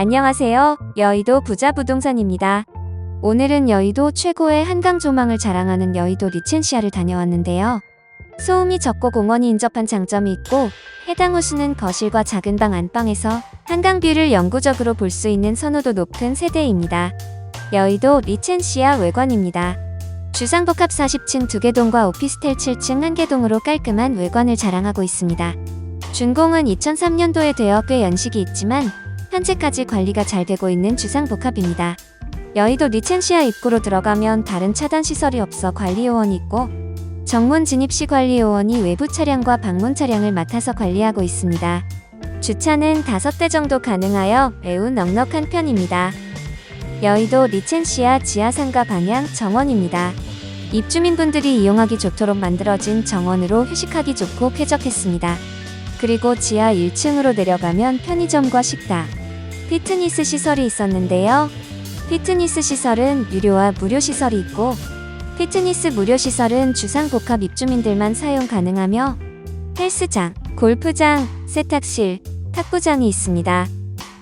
안녕하세요. 여의도 부자 부동산입니다. 오늘은 여의도 최고의 한강 조망을 자랑하는 여의도 리첸시아를 다녀왔는데요. 소음이 적고 공원이 인접한 장점이 있고 해당 호수는 거실과 작은 방 안방에서 한강 뷰를 영구적으로 볼 수 있는 선호도 높은 세대입니다. 여의도 리첸시아 외관입니다. 주상복합 40층 2개 동과 오피스텔 7층 1개 동으로 깔끔한 외관을 자랑하고 있습니다. 준공은 2003년도에 되어 꽤 연식이 있지만 현재까지 관리가 잘 되고 있는 주상복합입니다. 여의도 리첸시아 입구로 들어가면 다른 차단 시설이 없어 관리요원이 있고 정문 진입 시 관리요원이 외부 차량과 방문 차량을 맡아서 관리하고 있습니다. 주차는 5대 정도 가능하여 매우 넉넉한 편입니다. 여의도 리첸시아 지하상가 방향 정원입니다. 입주민분들이 이용하기 좋도록 만들어진 정원으로 휴식하기 좋고 쾌적했습니다. 그리고 지하 1층으로 내려가면 편의점과 식당, 피트니스 시설이 있었는데요. 피트니스 시설은 유료와 무료 시설이 있고, 피트니스 무료 시설은 주상복합 입주민들만 사용 가능하며, 헬스장, 골프장, 세탁실, 탁구장이 있습니다.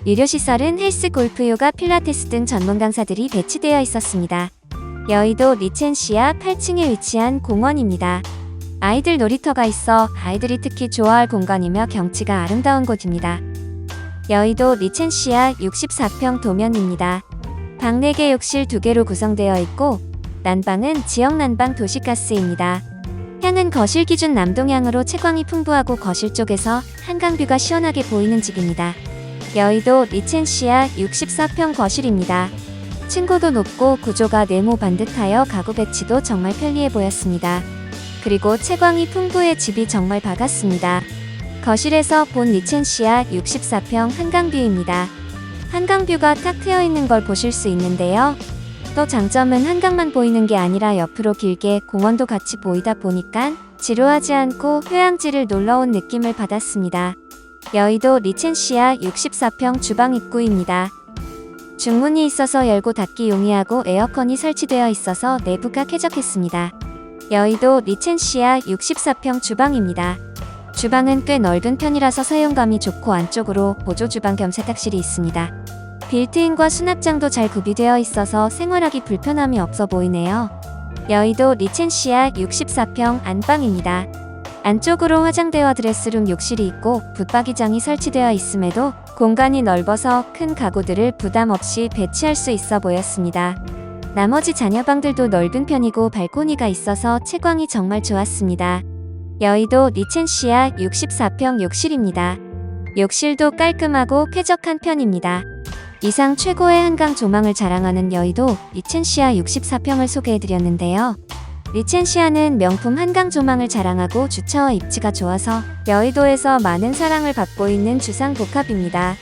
유료 시설은 헬스, 골프, 요가, 필라테스 등 전문 강사들이 배치되어 있었습니다. 여의도 리첸시아 8층에 위치한 공원입니다. 아이들 놀이터가 있어 아이들이 특히 좋아할 공간이며 경치가 아름다운 곳입니다. 여의도 리첸시아 64평 도면입니다. 방 4개 욕실 2개로 구성되어 있고 난방은 지역 난방 도시가스입니다. 향은 거실 기준 남동향으로 채광이 풍부하고 거실 쪽에서 한강뷰가 시원하게 보이는 집입니다. 여의도 리첸시아 64평 거실입니다. 층고도 높고 구조가 네모 반듯하여 가구 배치도 정말 편리해 보였습니다. 그리고 채광이 풍부해 집이 정말 박았습니다. 거실에서 본 리첸시아 64평 한강뷰입니다. 한강뷰가 탁 트여 있는 걸 보실 수 있는데요. 또 장점은 한강만 보이는 게 아니라 옆으로 길게 공원도 같이 보이다 보니까 지루하지 않고 휴양지를 놀러 온 느낌을 받았습니다. 여의도 리첸시아 64평 주방 입구입니다. 중문이 있어서 열고 닫기 용이하고 에어컨이 설치되어 있어서 내부가 쾌적했습니다. 여의도 리첸시아 64평 주방입니다. 주방은 꽤 넓은 편이라서 사용감이 좋고 안쪽으로 보조 주방 겸 세탁실이 있습니다. 빌트인과 수납장도 잘 구비되어 있어서 생활하기 불편함이 없어 보이네요. 여의도 리첸시아 64평 안방입니다. 안쪽으로 화장대와 드레스룸 욕실이 있고 붙박이장이 설치되어 있음에도 공간이 넓어서 큰 가구들을 부담 없이 배치할 수 있어 보였습니다. 나머지 자녀방들도 넓은 편이고 발코니가 있어서 채광이 정말 좋았습니다. 여의도 리첸시아 64평 욕실입니다. 욕실도 깔끔하고 쾌적한 편입니다. 이상 최고의 한강 조망을 자랑하는 여의도 리첸시아 64평을 소개해드렸는데요. 리첸시아는 명품 한강 조망을 자랑하고 주차와 입지가 좋아서 여의도에서 많은 사랑을 받고 있는 주상복합입니다.